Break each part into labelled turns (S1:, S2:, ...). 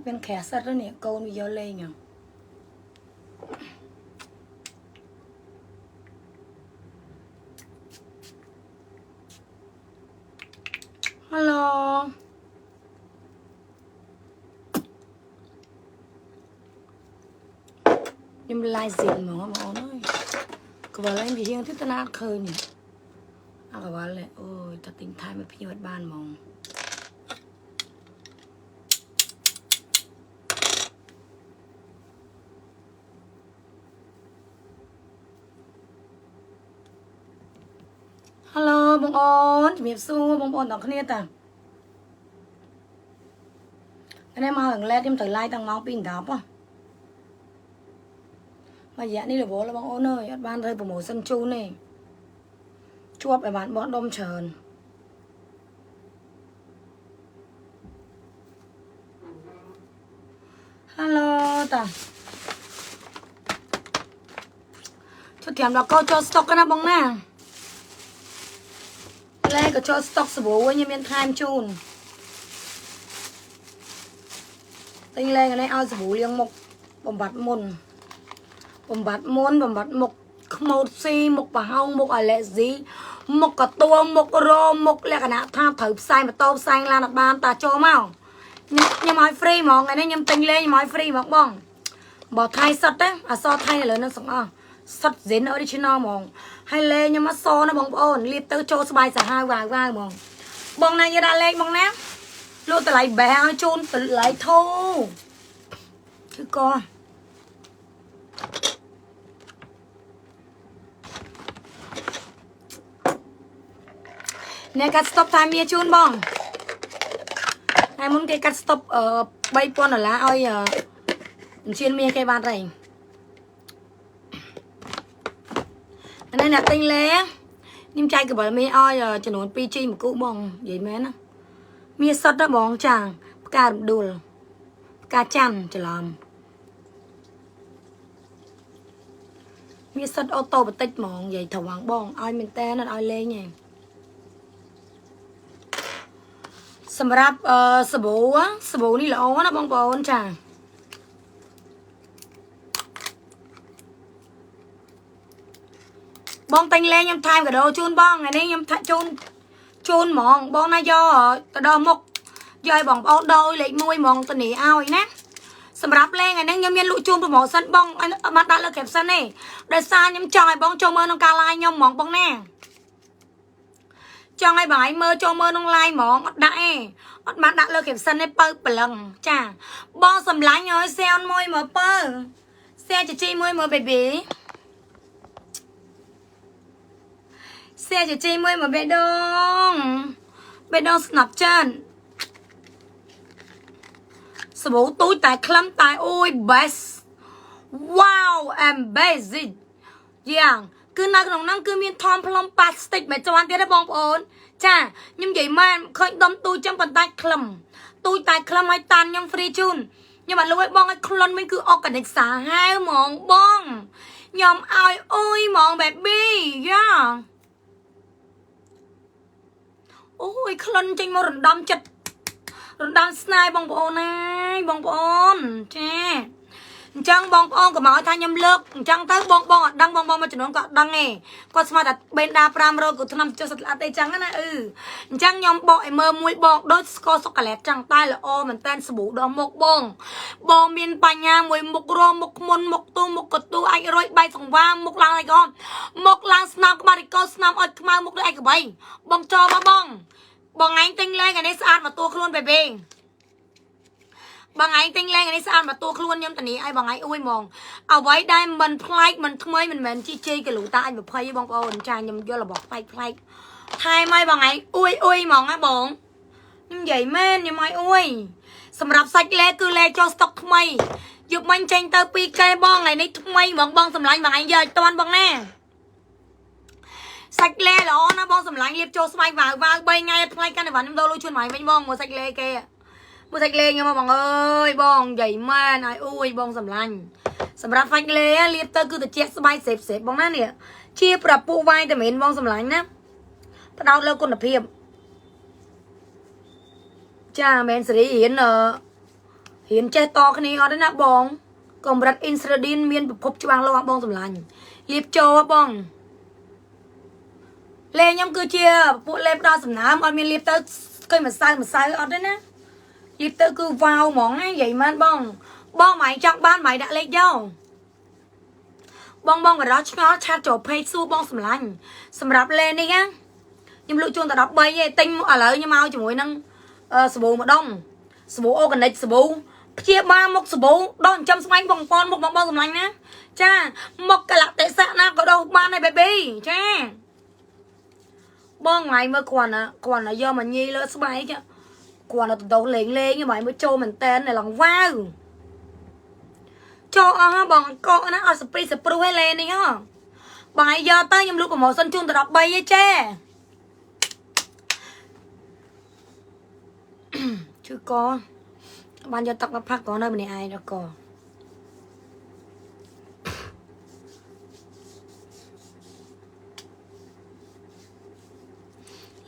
S1: ត់មានក្រាស់សិតទេនេះកូនវាយកលេងហ្នឹងហៅឡូខ្ញុំ live សិនហ្មងបងអូនអើយក្បល់ឯងវាហៀងទៅតណាត់ឃើញនេះអាក្បល់ឯងអូយតែទិញថែមឲ្យភ្ញៀវអត់បានហ្មងហៅឡូ បងអូនជំរាបសួរបងប្អូនទាំងគ្នាតានេះមកអង់គ្លេសខ្ញុំទៅ live តាំងម៉ោង2:10ហ៎មួយរយៈនេះរវល់បងអូនអើយអត់បានធ្វើ promotion ជូនទេជាប់ឲ្យបានបោះដុំច្រើនហៅឡូតាចុះត្រៀមដល់កោចូល stock ណាបង ណាលែក៏ចូលស្តុកសាប៊ូវិញខ្ញុំមានថែមជូនទិញលែងនេះឲ្យសាប៊ូលាងមុខបំបត្តិមុន បំបត្តិមុនបំបត្តិមុខខ្មោចស៊ីមុខប្រហោងមុខអាឡែស៊ីមុខកទួលមុខរោមមុខលក្ខណៈថាត្រូវផ្សាយម៉ូតូផ្សាយឡានអត់បានតាចូលមកខ្ញុំខ្ញុំឲ្យ free ហ្មងថ្ងៃនេះខ្ញុំទិញលេងខ្ញុំឲ្យ free ហ្មងបងបើថៃសិតទេអសថៃឥឡូវនឹងសងអស់ សិត Zen original ហ្មងហើយលេងខ្ញុំអសណាបងប្អូនលាបទៅចូលស្បាយសាហាវវ៉ាវវ៉ាវហ្មងបងណាយកដាក់លេខបងណាលក់តម្លៃបែឲ្យជូនតម្លៃធូរគឺក៏អ្នកកាត់ stop តាមមាជូនបងហើយមុនគេកាត់ stop អឺ3000ដុល្លារឲ្យអឺអញ្ជើញមាគេបានហើយ អានេះអ្នកទិញលេខ្ញុំចែកកបិលមីឲ្យចំនួន 2G មួយគូបងនិយាយមែនណាមានសុទ្ធណាបងចាផ្ការំដួលផ្កាច័ន្ទច្រឡំមានសុទ្ធអូតូបន្តិចហ្មងនិយាយត្រង់បងឲ្យមែនតើអត់ឲ្យលេងទេសម្រាប់អឺសាប៊ូសាប៊ូនេះល្អណាបងប្អូនចា បងតែងលេងខ្ញុំថែមកាដូជូនបងថ្ងៃនេះខ្ញុំថាជូនជូនហ្មងបងណាយកទៅដល់មុខយកឲ្យបងប្អូនដោយលេខ1ហ្មងទៅនេះឲ្យណាសម្រាប់លេងថ្ងៃនេះខ្ញុំមានលក់ជូនប្រម៉ូសិនបងអត់បានដាក់លើ caption ទេដោយសារខ្ញុំចង់ឲ្យបងចូលមើលក្នុងការ live ខ្ញុំហ្មងបងណាចង់ឲ្យបងឯងមើលចូលមើលក្នុង live ហ្មងអត់ដាក់ទេអត់បានដាក់លើ caption ទេបើប្រឡឹងចាបងសម្លាញ់ឲ្យ share មួយមើលបើ share ជីជីមួយមើល baby សែជាជីមួយមកបេះដូងបេះដូងស្នាប់ចានសបូទូចតែក្លឹមតែអូយ best wow amazing យ៉ាងគឺនៅក្នុងហ្នឹងគឺមានថមផ្លុំប៉ាស្ទិកមួយជាន់ទៀតណាបងប្អូន ចាខ្ញុំនិយាយមែនឃើញដុំទូចចឹងប៉ុន្តែក្លឹមទូចតែក្លឹមឲ្យតាន់ខ្ញុំ free ជូនខ្ញុំអត់លួចឲ្យបងឲ្យក្លុនវិញគឺ organic សាហាវហ្មងបងខ្ញុំឲ្យអុយហ្មង baby យ៉ា អូយក្លិនចេញមករំដំចិត្តរំដំស្នេហ៍បងប្អូនណាយបងប្អូនចា អញ្ចឹងបងប្អូនកុំឲ្យថាខ្ញុំលើកអញ្ចឹងទៅបងបងអត់ដឹងបងបងមួយចំនួនក៏ដឹងទេគាត់ស្មានតែបេនដា500ក៏ឆ្នាំចុះសត្វល្អិតអីចឹងណាអឺអញ្ចឹងខ្ញុំបកឲ្យមើលមួយបងដូចស្ករសុកាឡេតចឹងតែល្អមែនតែនសាប៊ូដល់មុខបង បងមានបញ្ញាមួយមុខរមុខមុនមុខទូមុខកទូអាចរយបែកសង្វាមមុខឡើងអីក៏មុខឡើងស្នាមក្បារីកោស្នាមអុចខ្មៅមុខដូចឯកបីបងចូលមកបងបងឯងទិញលេងអានេះស្អាតមកតួខ្លួនបេបេ បងឯងទិញលេងអានេះស្អាតមកតួខ្លួនខ្ញុំតានីឲ្យបងឯងអួយហ្មងអ្វីដែលមិនប្លែកមិនថ្មីមិនមែនជីជ័យគីឡូតាអាច20បងប្អូនចាខ្ញុំយករបស់ប្លែកប្លែកថែមឲ្យបងឯងអួយអួយហ្មងណាបងខ្ញុំនិយាយមែនខ្ញុំឲ្យអួយសម្រាប់សាច់លេគឺលេចូលស្តុកថ្មីយកមិញចេញទៅ 2k បងថ្ងៃនេះថ្មីហ្មងបងសម្លាញ់បងឯងយកឲ្យតាន់បងណាសាច់លេល្អណាបងសម្លាញ់លាបចូលស្បែកវ៉ាវវ៉ាវ3ថ្ងៃថ្លៃកាន់តែបានខ្ញុំដូរលុយជូនម៉ៃវិញបងមកសាច់លេគេ មកសាច់លេខ្ញុំមកបងអើយបងនិយាយមែនឲ្យអួយបងសម្លាញ់សម្រាប់សាច់លេលាបទៅគឺត្រជាក់ស្បែកសេបសេបបងណានេះជាប្រពុះវ៉ៃតាមីនបងសម្លាញ់ណាផ្ដោតលើគុណភាពចាមែនសេរីរៀនអឺរៀនចេះតគ្នាអត់ទេណាបងកម្រិតអ៊ីនស្រូឌីនមានប្រភពច្បាស់លាស់បងសម្លាញ់លៀបចូលហ៎បងលេខ្ញុំគឺជាពួកលេបដល់សំណើមអត់មានលៀបទៅឃើញម្សៅម្សៅអត់ទេណា លៀបទៅគឺវ៉ាវហ្មងណានិយាយមែនបង បងម៉ៃចង់បានម៉ៃដាក់លេខយកបងបងបរោះឆ្ងល់ឆាតចូលពេកសួរបងសម្លាញ់សម្រាប់លេនេះណាខ្ញុំលក់ជូនតែ13ឯងទិញឥឡូវខ្ញុំមកជាមួយនឹងអឺសាប៊ូម្ដុំសាប៊ូអូហ្គានិកសាប៊ូព្យាបាលមុខសាប៊ូដកចិញ្ចឹមស្បែកបងប្អូនមុខបងបងសម្លាញ់ណាចាមុខកលៈទេសៈណាក៏ដោះបានដែរ baby ចាបងថ្ងៃមើលគ្រាន់ណាគ្រាន់ណាយកមកញីលើស្បែក គ្រាន់ណាទៅដោះលេងលេងហ្នឹងមើលចូលមែនតែននៅឡើងវ៉ាវចូលអស់ហ៎បងកកណាអត់សព្រីសព្រុះឯលេនេះហ៎បងឲ្យយកទៅខ្ញុំលក់ប្រម៉ូសិនជូនទៅ13ឯចេជឺកបានយកទឹកមកផាក់កនៅម្នាក់ឯងដល់ក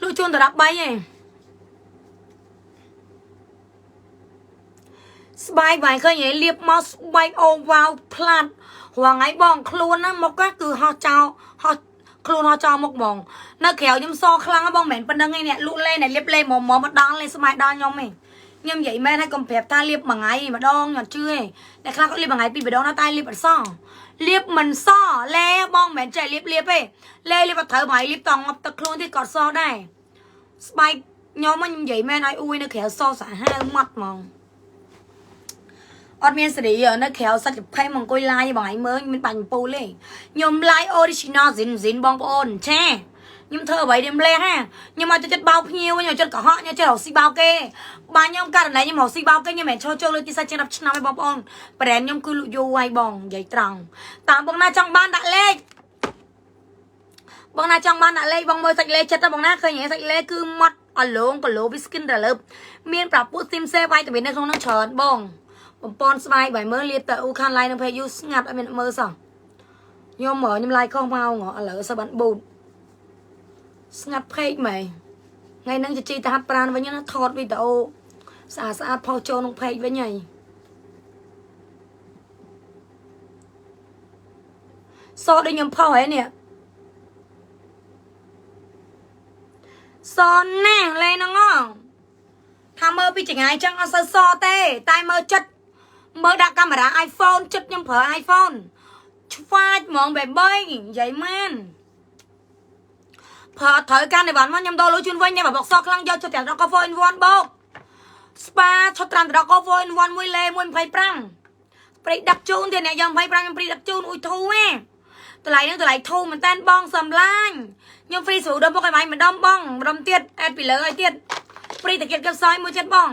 S1: លក់ជូនទៅ13ឯង បែកបាយឃើញឯងលៀបមកស្បែកអូវ៉ាវផ្លាត់រងថ្ងៃបងខ្លួនណាមកគឺហោះចោលហោះខ្លួនហោះចោលមកបងនៅក្រៅខ្ញុំសខ្លាំងបងមិនមែនប៉ុណ្្នឹងឯងអ្នកលក់លេអ្នកលៀបលេមកមកមកដល់លេស្បែកដល់ខ្ញុំឯងខ្ញុំនិយាយមែនហើយកុំប្រាប់ថាលៀបមួយថ្ងៃម្ដងខ្ញុំអត់ជឿទេអ្នកខ្លះគាត់លៀបមួយថ្ងៃពីរម្ដងណាតែលៀបអត់សោះលៀបមិនសោះលេបងមិនមែនចេះលៀបលៀបទេលេលៀបអត់ត្រូវបងលៀបតងប់ទឹកខ្លួនទៀតក៏សោះដែរស្បែកខ្ញុំខ្ញុំនិយាយមែនឲ្យអួយនៅក្រៅសោះសាហាវម៉ត់ហ្មង អត់មានសេរីនៅក្រៅសាច់ប្រភេទមកអង្គុយ live បងឯងមើលមានបាញ់ពូលទេខ្ញុំ live original ស៊ីនស៊ីនបងប្អូនចាខ្ញុំធ្វើអ្វីខ្ញុំលេះហាខ្ញុំមកចិត្តបោកភ្ញៀវខ្ញុំចិត្តកុហកខ្ញុំចិត្តរកស៊ីបោកគេបាទខ្ញុំករណីខ្ញុំរកស៊ីបោកគេខ្ញុំមិនឈរចូលលើទីសាច់ជាង10ឆ្នាំឯងបងប្អូនប្រែនខ្ញុំគឺលក់យូរហើយបងនិយាយត្រង់តាមបងណាចង់បានដាក់លេខបងណាចង់បានដាក់លេខបងមើលសាច់លេខចិត្តបងណាឃើញសាច់លេខគឺម៉ត់អលងគីឡូវីស្គិនរលើបមានប្រាប់ពូស៊ីមសេវ៉ៃតាមីននៅក្នុងនោះច្រើនបង បំពន់ស្បែកបាយមើលលៀបតើអ៊ូខានឡៃនឹងពេកយូស្ងាត់អត់មានមើលសោះខ្ញុំមើលខ្ញុំឡាយខុសមកឥឡូវសបានបូតស្ងាត់ពេកមែនថ្ងៃហ្នឹងជីទៅហាត់ប្រានវិញណាថតវីដេអូស្អាតស្អាតផុសចូលក្នុងពេកវិញហើយសដូចខ្ញុំផុសហើយនេះសណាស់លេហ្នឹងហ៎ថាមើលពីចង្អាយចឹងអត់សូវសទេតែមើលចិត្ត មើលដាក់កាមេរ៉ា iPhone ចិត្តខ្ញុំប្រើ iPhone ឆ្វាចហ្មងបែបនិយាយមែនប្រើត្រូវការនៃវ៉ាន់មកខ្ញុំដោលលុយជូនវិញតែបើបុកសខ្លាំងយកចុះតែដល់ក4 in 1បោកស្ប៉ាឈុតត្រាំដល់ក4 in 1មួយលេ125ព្រីដឹកជូនទៀតអ្នកយក25ខ្ញុំព្រីដឹកជូនអ៊ុយធូហ៎តម្លៃហ្នឹងតម្លៃធូមែនតើបងសំឡាញខ្ញុំហ្វ្រីស្រូដល់ពុកឲ្យម្ដងបងម្ដងទៀតអេតពីលើឲ្យទៀតព្រីតាគិតកឹបសយមួយចិត្តបង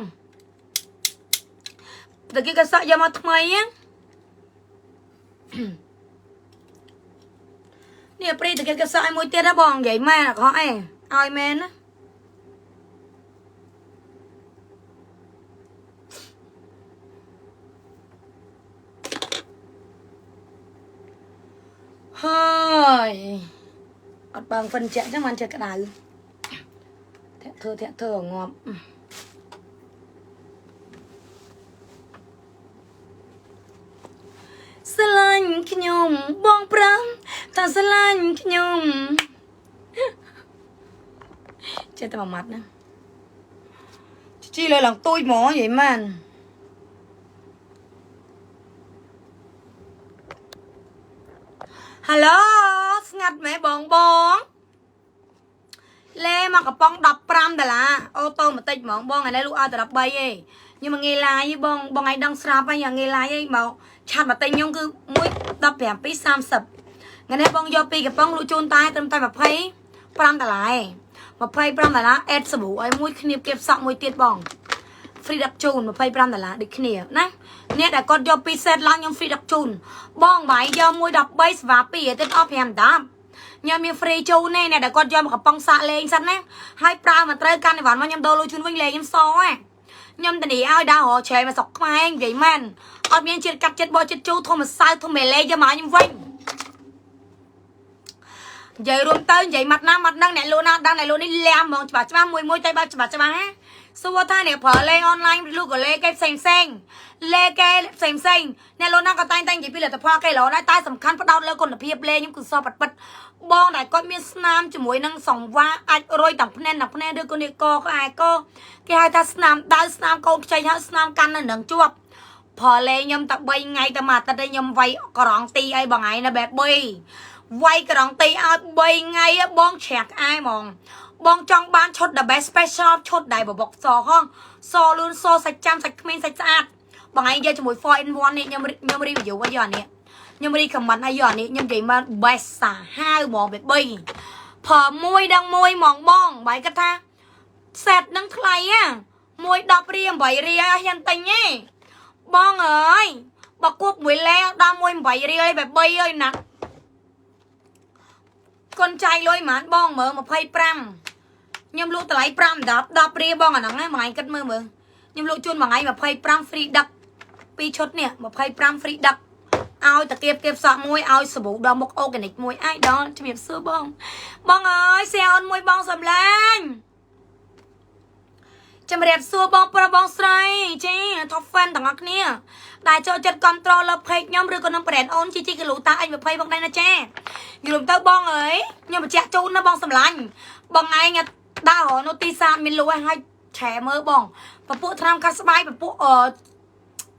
S1: តាគិតកឹបសយយកមកថ្មីហ្នឹងនេះព្រីតាគិតកឹបសយមួយទៀតណាបងនិយាយម៉ែកុហកអេឲ្យមែនណាហើយអត់បើងហ្វិនចាក់ចឹងបានចេះក្តៅធាក់ធ្វើធាក់ធ្វើឲ្យងាប់ ស្រឡាញ់ខ្ញុំបងប្រាំថាស្រឡាញ់ខ្ញុំចេះតែមួយម៉ាត់ណាជីលើឡើងទួយហ្មងនិយាយមែនហៅឡូស្ងាត់មែបងបងលេមកកំប៉ុង15ដុល្លារអូតូម៉ាទិកហ្មងបងឥឡូវលក់ឲ្យតែ13ឯង ខ្ញុំមកងាយឡាយបងបងឯងដឹងស្រាប់ហើយងាយឡាយឯងមកឆាត់មកទិញខ្ញុំគឺ1 17 30ថ្ងៃនេះបងយកពីកំប៉ុងលក់ជូនតែត្រឹមតែ25ដុល្លារឯង25ដុល្លារអេតសាប៊ូឲ្យមួយគ្នាគៀបសក់មួយទៀតបង free ដឹកជូន25ដុល្លារដូចគ្នាណាអ្នកដែលគាត់យកពី set ឡើងខ្ញុំ free ដឹកជូនបងបាយយកមួយ13សេវា2ទៀតអស់5ដាប់ខ្ញុំមាន free ជូនទេអ្នកដែលគាត់យកមកកំប៉ុងសាកលេងសិនណាហើយប្រើមកត្រូវកាន់អីវ៉ាន់មកខ្ញុំដូរលុយជូនវិញលេងខ្ញុំសហ៎ ខ្ញុំតានីឲ្យដើររកឆែមកស្រុកខ្មែរនិយាយមែនអត់មានជាតិកាត់ចិត្តបោចិត្តជូរធម្មសៅធម្មមេលេយកមកខ្ញុំវិញនិយាយរួមទៅនិយាយម៉ាត់ណាម៉ាត់ហ្នឹងអ្នកលូណាដឹងអ្នកលូនេះលាមហ្មងច្បាស់ច្បាស់មួយមួយទៅបើច្បាស់ច្បាស់ណាសួរថាអ្នកប្រើលេខអនឡាញឬក៏លេខគេផ្សេងផ្សេងលេខគេផ្សេងផ្សេងអ្នកលោកណាក៏តែងតែនិយាយពីលទ្ធផលគេល្អដែរតែសំខាន់ផ្ដោតលើគុណភាពលេខខ្ញុំគឺសពប៉ិត បងដែលគាត់មានស្នាមជាមួយនឹងសង្វាអាចរយទាំងភ្នែនទាំងភ្នែនឬក៏នេះកក្អែកគេហៅថាស្នាមដៅស្នាមកូនខ្ចីហើយស្នាមកាន់នៅនឹងជាប់ប្រើលេខខ្ញុំតែ3ថ្ងៃតែមួយអាទិត្យឯងខ្ញុំវាយក្រងទីអីបងឯងនៅបែប3វាយក្រងទីឲ្យ3ថ្ងៃបងជ្រះក្អែហ្មងបងចង់បានឈុត the best special ឈុតដែលបបកសហងសលឿនសសាច់ចាំសាច់ក្មេងសាច់ស្អាតបងឯងយកជាមួយ4 in 1នេះខ្ញុំខ្ញុំ review ឲ្យយកអានេះ ខ្ញុំ recommend ឲ្យយកអានេះខ្ញុំនិយាយមក best សាហាវហ្មងបែប3ប្រើមួយដល់មួយហ្មងបងបាយគាត់ថា set នឹងថ្លៃហ่ะមួយ10រៀល8រៀលឲ្យហ៊ានទិញទេបងអើយបើគប់មួយលែដល់មួយ8រៀលឲ្យបែប3ហើយណាកូនចៃលុយហ្មងបងមើល25ខ្ញុំលក់តម្លៃ5 10 10រៀលបងអាហ្នឹងហ្នឹងមួយថ្ងៃគិតមើលមើលខ្ញុំលក់ជូនមួយថ្ងៃ25 free ដឹកពីរឈុតនេះ25 free ដឹក ឲ្យតាគៀបគៀបសក់មួយឲ្យសាប៊ូដល់មុខអូហ្គានិកមួយអាយដល់ជំរាបសួរបង បងអើយសែអូនមួយបងសំឡាញ់ជំរាបសួរបងប្រុសបងស្រីចា top fan ទាំងអស់គ្នាដែលចូលចិត្តគ្រប់គ្រងលើ page ខ្ញុំឬក៏នឹង brand អូនជីជីគីឡូតា X20 ផងដែរណាចាយល់ទៅបងអើយខ្ញុំបញ្ជាក់ជូនណាបងសំឡាញ់បងឯងដើរនៅទីសាទមានលក់ឲ្យឆែមើលបងពពួកថ្នាំខាត់ស្បែកពពួកអឺ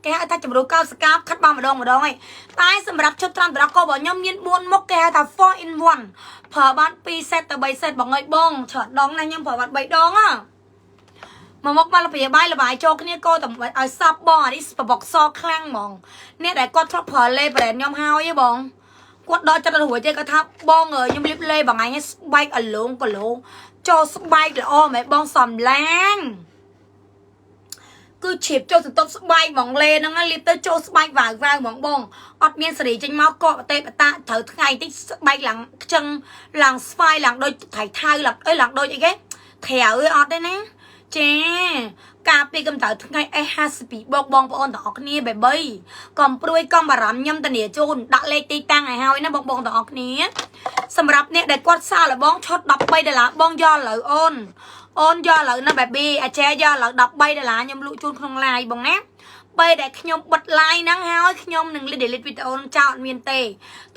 S1: គេហៅថាជំរុកោសកាបខាត់បានម្ដងម្ដងឯងតែសម្រាប់ឈុតត្រាំតារកោរបស់ខ្ញុំមាន4មុខគេហៅថា4 in 1ប្រើបាន2 set ទៅ3 set បងអើយបងច្រើនដងណាខ្ញុំប្រើបាន3ដងហ៎មកមកមកលបាយបាយលបាយចូលគ្នាកោតែឲ្យសប់បងអានេះបបកសខ្លាំងហ្មងអ្នកដែលគាត់ធ្លាប់ប្រើលេប្រែនខ្ញុំហើយឯងបងគាត់ដល់ចិត្តរួចទេគាត់ថាបងអើយខ្ញុំលៀបលេបងឯងស្បែកអលងកលោចូលស្បែកល្អមែនបងសំឡាង គឺជ្រាបចូលសន្ទប់ស្បែកហ្មងលេហ្នឹងលាបទៅចូលស្បែកវ៉ាវវ៉ាវហ្មងបងអត់មានសេរីចេញមកកកបតេបតាត្រូវថ្ងៃតិចស្បែកឡើងខ្ចឹងឡើងស្វាយឡើងដូចថៃថៅឡើងអីឡើងដូចអីគេត្រាវអីអត់ទេណា ចាការពីកំដៅថ្ងៃ S52 បោកបងប្អូនទាំងអស់គ្នាបែបីកំព្រួយកំបារម្ភខ្ញុំតានាជូនដាក់លេខទីតាំងឲ្យហើយណាបងបងទាំងអស់គ្នាសម្រាប់អ្នកដែលគាត់សាឡបងឈុត13ដុល្លារបងយកលើអូនអូនយកលើណាបែប៊ីអាចារ្យយកលើ13ដុល្លារខ្ញុំលក់ជូនក្នុង live បងណា ពេលដែលខ្ញុំបិទ live ហ្នឹងហើយខ្ញុំនឹង delete វីដេអូនឹងចោលអត់មានទេ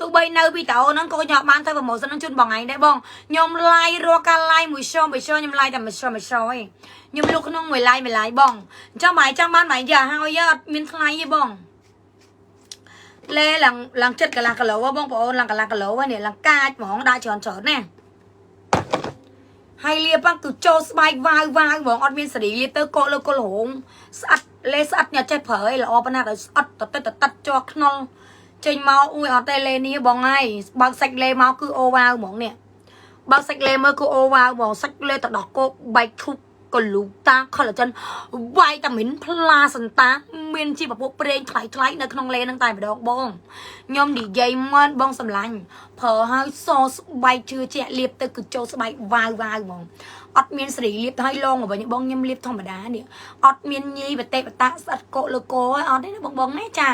S1: ទោះបីនៅវីដេអូហ្នឹងក៏ខ្ញុំបានទៅ promotion នឹងជូនបងឯងដែរបងខ្ញុំ live រាល់ការ live មួយ show មួយ show ខ្ញុំ live តែមួយ show មួយ show ឯងខ្ញុំលក់ក្នុងមួយ live មួយ live បងអញ្ចឹងបងឯងចង់បានបងឯងយកហើយអត់មានថ្លៃទេបងលេឡើងឡើងចិត្តកន្លះគីឡូបងប្អូនឡើងកន្លះគីឡូនេះឡើងកាចហ្មងដាក់ច្រើនច្រើនណាហើយលាបគឺចូលស្បែកវាវវាវហ្មងអត់មានសេរីលាបទៅកកលើកលហងស្អិត លេស្អិតញ៉ាចេះប្រើឲ្យល្អប៉ុណ្ណាដល់ស្អិតតតិតតជាប់ខ្នុលចេញមកអួយអត់ទេលេនេះបងហើយបើកសាច់លេមកគឺអូវ៉ាវហ្មងនេះបើកសាច់លេមើលគឺអូវ៉ាវហ្មងសាច់លេទៅដោះគោបែកធុបកលូតា collagen វីតាមីនផ្លាសន្តាមានជាពពុះប្រេងថ្លៃថ្លៃនៅក្នុងលេនឹងតែម្ដងបងខ្ញុំនិយាយមិនបងសម្លាញ់ប្រើឲ្យសស្បែកជឿជាក់លាបទៅគឺចូលស្បែកវ៉ាវវ៉ាវហ្មង អត់មានសេរីលាបទៅឲ្យលងមកវិញបងខ្ញុំលាបធម្មតានេះអត់មានញីបតេបតាស្អិតកកលើកអត់ទេណាបងបងណាចា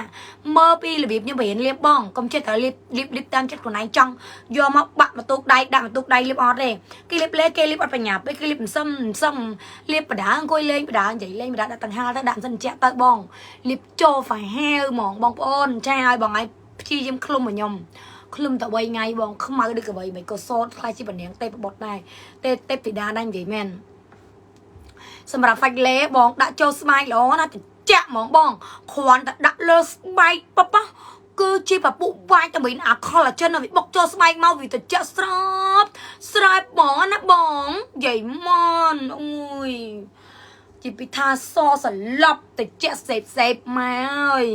S1: មើលពីរបៀបខ្ញុំបរៀនលាបបងកុំចិត្តតែលាបលាបលាបតាមចិត្តខ្លួនឯងចង់យកមកបាក់បន្ទុកដៃដាក់បន្ទុកដៃលាបអត់ទេគេលាបលេគេលាបអត់បញ្ញាពេលគេលាបសឹមសឹមលាបបដាអង្គុយលេងបដានិយាយលេងបដាដាក់តង្ហាលទៅដាក់សិនជាទៅបងលាបចូលហ្វាហាវហ្មងបងប្អូនចាឲ្យបងឯងព្យាយាមឃ្លុំមកខ្ញុំ ក្លឹមតែ3ថ្ងៃបងខ្មៅដូចកបីមិនក៏សតខ្លាចជាពនាងទេប្បុតដែរទេទេពធីតាដែរនិយាយមែនសម្រាប់ហ្វាច់លេបងដាក់ចូលស្បែកល្អណាតិចហ្មងបងគ្រាន់តែដាក់លើស្បែកប៉ប៉គឺជាពពុះវាយតាមីនអា collagen វាបុកចូលស្បែកមកវាតិចស្រប់ស្រែបបងណាបងយាយម៉នអូយជីពីថាសសឡប់តិចសេបសេបមកអើយ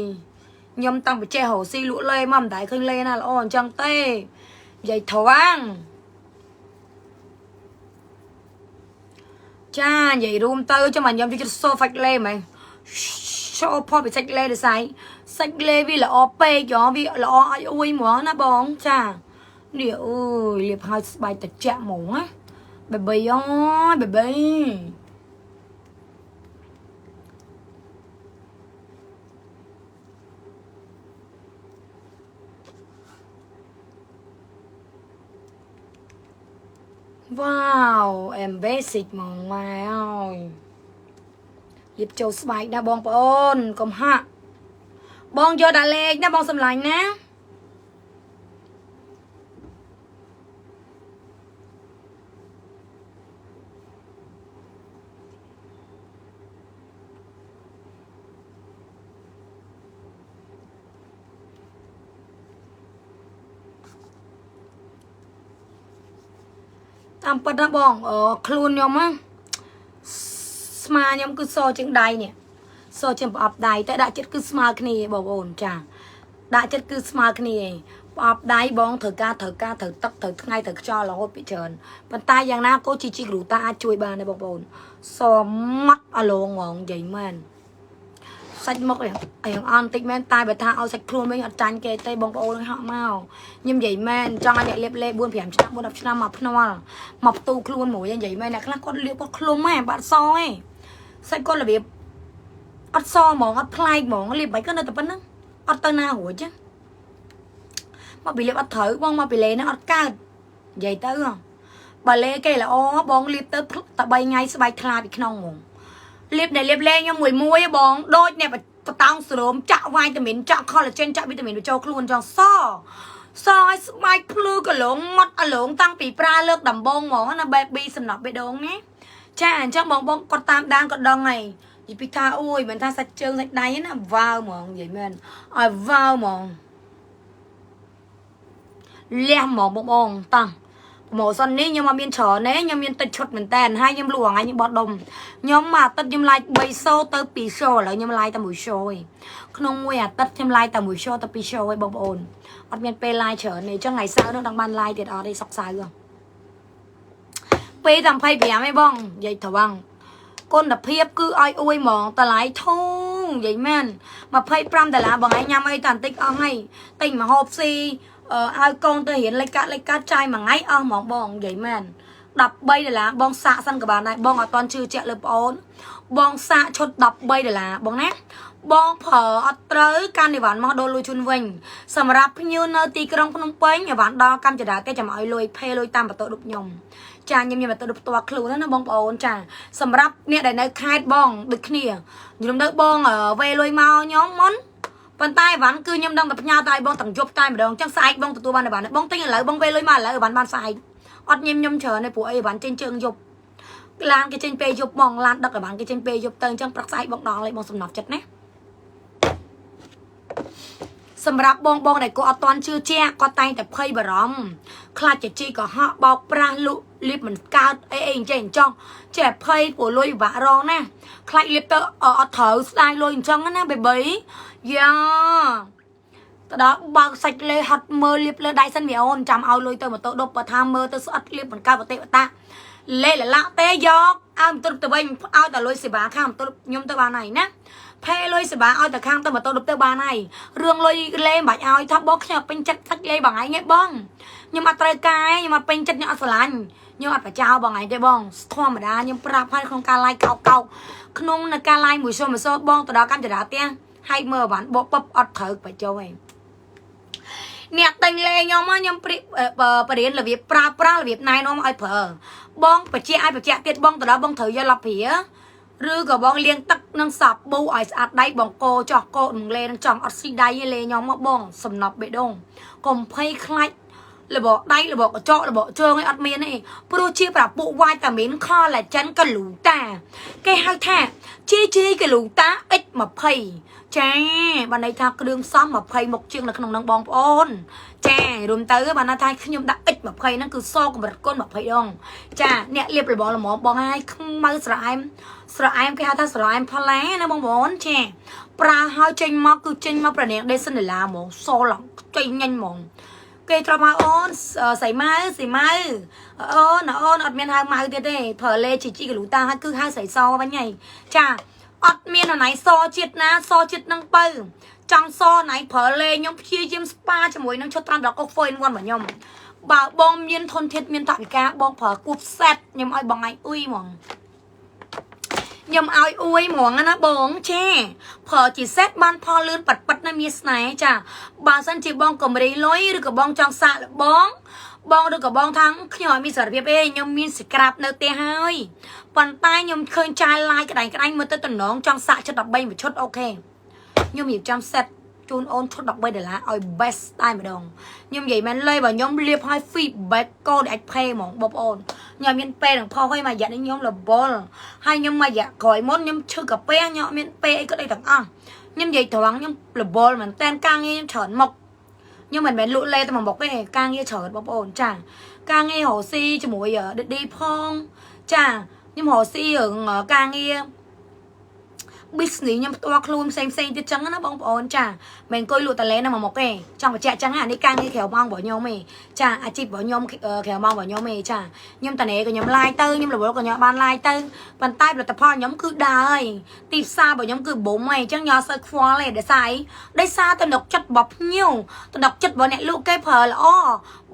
S1: ខ្ញុំតាំងពីចេះរកស៊ីលក់លេមកមិនដែលឃើញលេណាល្អអញ្ចឹងទេនិយាយត្រង់ចានិយាយរួមទៅចាំខ្ញុំជិះសូហ្វាច់លេមែនចូលផុតពីសាច់លេដូចស្អីសាច់លេវាល្អពេកហ៎វាល្អឲ្យអួយហ្មងណាបងចានេះអើយលាបឲ្យស្បែកត្រជាក់ហ្មងណាបេបីអើយបេបី វ៉ាវ em basic ហ្មងម៉ែអើយរៀបចូលស្បែកណាបងប្អូនកុំហាក់បងយកដាក់លេខណាបងសម្លាញ់ណា តាមពិតណាបងអឺខ្លួនខ្ញុំណាស្មាខ្ញុំគឺសជាងដៃនេះសជាងប្រអប់ដៃតែដាក់ចិត្តគឺស្មើគ្នាបងប្អូនចាដាក់ចិត្តគឺស្មើគ្នាប្រអប់ដៃបងត្រូវការត្រូវការត្រូវទឹកត្រូវថ្ងៃត្រូវខ្យល់រហូតពីច្រើនប៉ុន្តែយ៉ាងណាក៏ជីជីគ្រូតាអាចជួយបានដែរបងប្អូនសម៉ាត់អាឡងហ្មងនិយាយមែន សាច់មុខយ៉ាងយ៉ាងអន់តិចមែនតែបើថាឲ្យសាច់ខ្លួនវិញអត់ចាញ់គេទេបងប្អូនហក់មកខ្ញុំនិយាយមែនចង់ឲ្យអ្នកលៀបលេ4 5ឆ្នាំ4 10ឆ្នាំមកភ្នាល់មកផ្ទូខ្លួនមួយនិយាយមែនអ្នកខ្លះគាត់លៀបគាត់ឃ្លុំហ៎បាត់សឯងសាច់គាត់របៀបអត់សហ្មងអត់ប្លែកហ្មងលៀបមិនក៏នៅតែប៉ុណ្្នឹងអត់ទៅណារួចទេមកពីលៀបអត់ត្រូវបងមកពីលេហ្នឹងអត់កើតនិយាយទៅហ៎បើលេគេល្អបងលៀបទៅតែ3ថ្ងៃស្បែកថ្លាពីក្នុងហ្មង លៀបដែលលៀបលេងខ្ញុំមួយមួយបងដូចអ្នកបតោងស្រោមចាក់វីតាមីនចាក់ collagen ចាក់វីតាមីនបញ្ចូលខ្លួនចង់សសឲ្យស្បែកភ្លឺកលងម៉ត់អាលងតាំងពីប្រើលើកដំបងហ្មងណា baby សំណប់បេះដូងណាចាអញ្ចឹងបងបងគាត់តាមដានគាត់ដឹងហើយនិយាយពីថាអូយមិនថាសាច់ជើងសាច់ដៃណាវ៉ាវហ្មងនិយាយមែនឲ្យវ៉ាវហ្មងលះហ្មងបងបងតោះ ម៉ូសិននេះខ្ញុំអត់មានច្រើនទេខ្ញុំមានតិចឈុតមែនតើហើយខ្ញុំលក់ថ្ងៃខ្ញុំបោះដុំខ្ញុំមួយអាទិត្យខ្ញុំ like 3 show ទៅ2 show ឥឡូវខ្ញុំ like តែមួយ show ឯងក្នុងមួយអាទិត្យខ្ញុំ like តែមួយ show ទៅ2 show ឯងបងប្អូនអត់មានពេល like ច្រើនទេអញ្ចឹងថ្ងៃសៅរ៍នោះដល់បាន like ទៀតអត់ទេសុកសៅរ៍ពេលតែ25ឯងបងនិយាយត្រង់គុណភាពគឺឲ្យអួយហ្មងតម្លៃធូរនិយាយមែន25ដុល្លារបងឯងញ៉ាំអីតាបន្តិចអស់ហើយទិញមកហូបស៊ីអឺ ឲ្យកូនទៅរៀនលេខកាត់លេខកាត់ចាយមួយថ្ងៃអស់ហ្មងបងនិយាយមែន13ដុល្លារបងសាកសិនក៏បានដែរបងអត់តន់ជឿជាក់លើប្អូនបងសាកឈុត13ដុល្លារបងណាបងប្រើអត់ត្រូវកាន់អីវ៉ាន់មកដូរលុយជូនវិញសម្រាប់ភ្ញៀវនៅទីក្រុងភ្នំពេញអីវ៉ាន់ដល់កម្មចរាគេចាំឲ្យលុយផេលុយតាមបន្ទប់ដុបខ្ញុំចាខ្ញុំខ្ញុំបន្ទប់ដុបផ្ទាល់ខ្លួនណាបងប្អូនចាសម្រាប់អ្នកដែលនៅខេត្តបងដូចគ្នាខ្ញុំនៅបងវេលុយមកខ្ញុំមុន ប៉ុន្តែអីវ៉ាន់គឺខ្ញុំដឹងតែផ្ញើតែបងទាំងយប់តែម្ដងអញ្ចឹងស្អែកបងទទួលបានអីវ៉ាន់បងទិញឥឡូវបងវេលុយមកឥឡូវអីវ៉ាន់បានស្អែកអត់ញឹមខ្ញុំច្រើនទេព្រោះអីវ៉ាន់ចេញជើងយប់ឡានគេចេញពេលយប់បងឡានដឹកអីវ៉ាន់គេចេញពេលយប់ទៅអញ្ចឹងព្រឹកស្អែកបងដល់លេបងសំណប់ចិត្តណា សម្រាប់បងបងដែលគាត់អត់តន់ជឿជាក់គាត់តែងតែភ័យបារម្ភខ្លាចជាជីកុហកបោកប្រាស់លក់លៀបមិនកើតអីអីអញ្ចឹងអញ្ចឹងចេះភ័យព្រោះលុយពិបាករងណាខ្លាចលៀបទៅអត់ត្រូវស្ដាយលុយអញ្ចឹងណាបេប៊ីយ៉ាទៅដល់បើកសាច់លេហត់មើលលៀបលើដៃសិនមីអូនចាំឲ្យលុយទៅម៉ូតូដប់បើថាមើលទៅស្អិតលៀបមិនកើតប្រតិបតាលេលលាក់ទេយកឲ្យបន្ទប់ទៅវិញឲ្យតែលុយសេវាខាងបន្ទប់ខ្ញុំទៅបានហើយណា ផេលុយសេវាឲ្យតែខាងទៅម៉ូតូដប់ទៅបានហើយរឿងលុយលេមិនបាច់ឲ្យថាបងខ្ញុំពេញចិត្តសាច់លេបងឯងឯងបងខ្ញុំអត់ត្រូវការខ្ញុំអត់ពេញចិត្តខ្ញុំអត់ស្រឡាញ់ខ្ញុំអត់បចោបងឯងទេបងធម្មតាខ្ញុំប្រាប់ហើយក្នុងការ live កោកកោកក្នុងនៅការ live មួយសុំមួយសោបងទៅដល់កម្មចរាផ្ទះហើយមើលបានបបបអត់ត្រូវបច្ចុប្បន្នឯងអ្នកតែងលេខ្ញុំខ្ញុំបរៀនរបៀបប្រើប្រាស់របៀបណែនាំឲ្យប្រើបងបជាឲ្យបជាទៀតបងទៅដល់បងត្រូវយកលព្រា ឬក៏បងលាងទឹកនឹងសាប៊ូឲ្យស្អាតដៃបងកោចោះកោនឹងលេនឹងចង់អត់ស៊ីដៃទេលេខ្ញុំមកបង សំណប់បេះដូងកុំភ័យខ្លាចលបដៃលបកញ្ចក់លបជើងឯអត់មានទេព្រោះជាប្រពុវាយតាមីនខឡាចិនកលូតា គេហៅថាជីជីកលូតា X20 ចាបានន័យថាគ្រឿងផ្សំ20មុខជាងនៅក្នុងនឹងបងប្អូន ចារួមទៅបានថាខ្ញុំដាក់ X20 ហ្នឹងគឺសកម្រិតគុណ20ដងចាអ្នកលៀបរបល្មមបងហើយខ្មៅស្រអែមស្រអែមគេហៅថាស្រអែមផល្លាណាបងប្អូនចាប្រើហើយចេញមកគឺចេញមកប្រនាងដេសិនឡាហ្មងសឡងចេញញញហ្មងគេត្រមកអូនសៃម៉ៅសៃម៉ៅអូនអូនអត់មានហៅម៉ៅទៀតទេប្រើលេជីជីកលូតាហើយគឺហៅសៃសវិញហីចាអត់មានអណៃសជាតិណាសជាតិនឹងបើ ចង់សណៃប្រើលេខ្ញុំព្យាយាមស្ប៉ាជាមួយនឹងឈុតត្រាំដល់កូហ្វេនវ៉ាន់របស់ខ្ញុំបើបងមានធនធានមានថវិកាបងប្រើគូបសេតខ្ញុំឲ្យបងឯងអ៊ុយហ្មងខ្ញុំឲ្យអួយហ្មងណាបងចាព្រោះជាសេតបានផលលឿនប៉ាត់ប៉ាត់ណាមានស្នេហ៍ចាបើសិនជាបងកំរីលុយឬក៏បងចង់សាកល្បងបងឬក៏បងថាងខ្ញុំអត់មានសារភាពទេខ្ញុំមានសក្រាបនៅផ្ទះហើយប៉ុន្តែខ្ញុំឃើញចាយឡាយក្តាញ់ក្តាញ់មើលទៅតំណងចង់សាកចិត្ត13មួយឈុតអូខេ ខ្ញុំរៀបចំសេតជូនអូនឈុត13ដុល្លារឲ្យ best តែម្ដងខ្ញុំនិយាយមែនលេបើខ្ញុំលៀបឲ្យ feedback កូនអាច pay ហ្មងបងប្អូនខ្ញុំមានពេលនឹងផុសឲ្យមួយរយៈនេះខ្ញុំរវល់ហើយខ្ញុំមួយរយៈក្រោយមុនខ្ញុំឈឺកាពះខ្ញុំអត់មានពេលអីក៏ដីទាំងអស់ខ្ញុំនិយាយត្រង់ខ្ញុំរវល់មែនតែនការងារខ្ញុំច្រើនមុខខ្ញុំមិនមែនលក់លេតែមួយមុខទេការងារច្រើនបងប្អូនចាការងាររកស៊ីជាមួយដេឌីផងចាខ្ញុំរកស៊ីរឿងការងារ business ខ្ញុំផ្ទាល់ខ្លួនផ្សេងផ្សេងទៀតចឹងណាបងប្អូនចាមិនអង្គុយលក់តែលេនៅមួយមុខទេចង់បញ្ជាក់ចឹងអានេះការងារក្រៅម៉ោងរបស់ខ្ញុំទេចាអាជីពរបស់ខ្ញុំក្រៅម៉ោងរបស់ខ្ញុំទេចាខ្ញុំតនេក៏ខ្ញុំឡាយទៅខ្ញុំរវល់ក៏ខ្ញុំបានឡាយទៅប៉ុន្តែផលិតផលខ្ញុំគឺដើរហើយទីផ្សាររបស់ខ្ញុំគឺប៊ុំហើយអញ្ចឹងខ្ញុំអត់សូវខ្វល់ទេដោយសារអីដោយសារទំនុកចិត្តរបស់ភ្ញៀវទំនុកចិត្តរបស់អ្នកលក់គេប្រើល្អ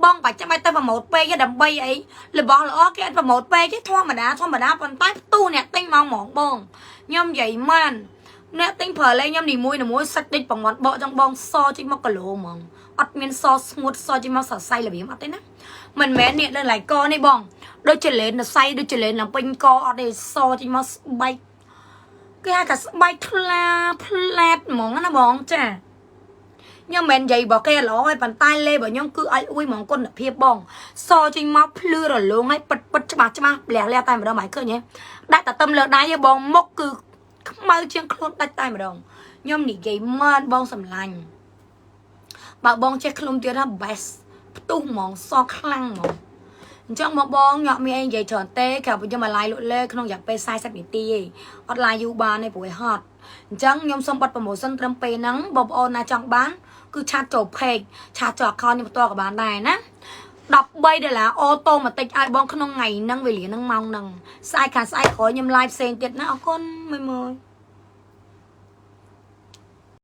S1: បងបាច់ចាំបាច់ទៅប្រម៉ូតពេកទេដើម្បីអីរបស់ល្អគេអត់ប្រម៉ូតពេកទេធម្មតាធម្មតាប៉ុន្តែផ្ទុះអ្នកទិញមកហ្មងបងខ្ញុំនិយាយម៉ានអ្នកទិញប្រើលេងខ្ញុំនីមួយនីមួយសាច់ដូចបង្ងាត់បកចឹងបងសជីមកគីឡូហ្មងអត់មានសស្ងួតសជីមកសរសៃរបៀបអត់ទេណាមិនមែននេះលើឡៃកនេះបងដូចចលេនសៃដូចចលេនឡើងពេញកអត់ទេសជីមកស្បែកគេហៅថាស្បែកថ្លាផ្លែតហ្មងណាបងចា ខ្ញុំមិននិយាយរបស់គេល្អហើយប៉ុន្តែលេរបស់ខ្ញុំគឺឲ្យអួយហ្មងគុណភាពបង សចេញមកភ្លឺរលោងហើយពិតពិតច្បាស់ច្បាស់លះលះតែម្ដងមិនឃើញទេដាក់តែទឹមលើដៃទេបងមុខគឺខ្មៅជាងខ្លួនដាច់តែម្ដងខ្ញុំនិយាយម៉ានបងសម្លាញ់បើបងចេះខ្លួនទៀតណា best ផ្ទុះហ្មងសខ្លាំងហ្មងអញ្ចឹងមកបងញ៉ាក់មានអីនិយាយច្រើនទេក្រៅពីខ្ញុំមក live លក់លេក្នុងរយៈពេល40នាទីឯងអត់ live យូរបានទេព្រោះហត់អញ្ចឹងខ្ញុំសូមបတ် promotion ត្រឹមពេលហ្នឹងបងប្អូនណាចង់បាន គឺឆាតចូល page ឆាតចូល account ខ្ញុំផ្ទាល់ក៏បានដែរណា13ដុល្លារអូតូម៉ាទិកឲ្យបងក្នុងថ្ងៃហ្នឹងវេលាហ្នឹងម៉ោងហ្នឹងស្អែកខាងស្អែកក្រោយខ្ញុំ live ផ្សេងទៀតណាអរគុណមួយមួយ